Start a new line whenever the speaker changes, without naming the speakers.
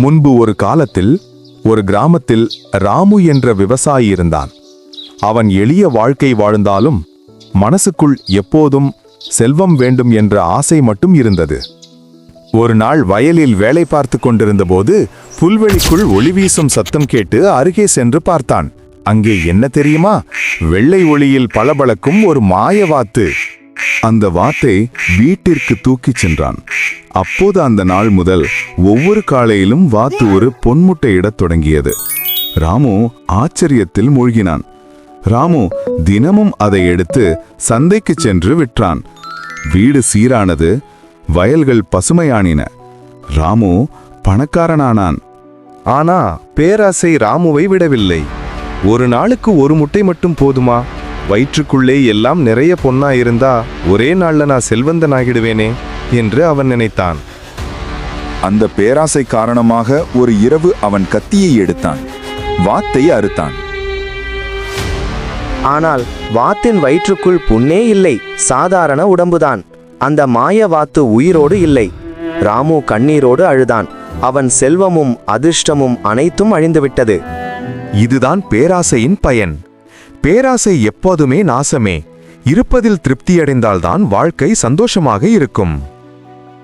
முன்பு ஒரு காலத்தில் ஒரு கிராமத்தில் ராமு என்ற விவசாயி இருந்தான். அவன் எளிய வாழ்க்கை வாழ்ந்தாலும் மனசுக்குள் எப்போதும் செல்வம் வேண்டும் என்ற ஆசை மட்டும் இருந்தது. ஒரு நாள் வயலில் வேலை பார்த்து கொண்டிருந்தபோது புல்வெளிக்குள் ஒளி வீசும் சத்தம் கேட்டு அருகே சென்று பார்த்தான். அங்கே என்ன தெரியுமா? வெள்ளை ஒளியில் பளபளக்கும் ஒரு மாய வாத்து. அந்த வாத்தை வீட்டிற்கு தூக்கிச் சென்றான். அப்போது அந்த நாள் முதல் ஒவ்வொரு காலையிலும் வாத்து ஒரு பொன்முட்டையிடத் தொடங்கியது. ராமு ஆச்சரியத்தில் மூழ்கினான். ராமு தினமும் அதை எடுத்து சந்தைக்கு சென்று விற்றான். வீடு சீரானது வயல்கள் பசுமையானின. ராமு பணக்காரனானான்.
ஆனா பேராசை ராமுவை விடவில்லை. ஒரு நாளுக்கு ஒரு முட்டை மட்டும் போதுமா? வயிற்றுக்குள்ளே எல்லாம் நிறைய பொன்னா இருந்தா ஒரே நாள்ல நான் செல்வந்தனாகிடுவேனே என்று அவன் நினைத்தான்.
அந்த பேராசை காரணமாக ஒரு இரவு அவன் கத்தியை எடுத்தான். வாத்தை அறுத்தான்.
ஆனால் வாத்தின் வயிற்றுக்குள் புண்ணே இல்லை சாதாரண உடம்புதான். அந்த மாய வாத்து உயிரோடு இல்லை. ராமு கண்ணீரோடு அழுதான். அவன் செல்வமும் அதிர்ஷ்டமும் அனைத்தும் அழிந்துவிட்டது.
இதுதான் பேராசையின் பயன். பேராசை எப்போதுமே நாசமே. இருப்பதில் திருப்தியடைந்தால்தான் வாழ்க்கை சந்தோஷமாக இருக்கும்.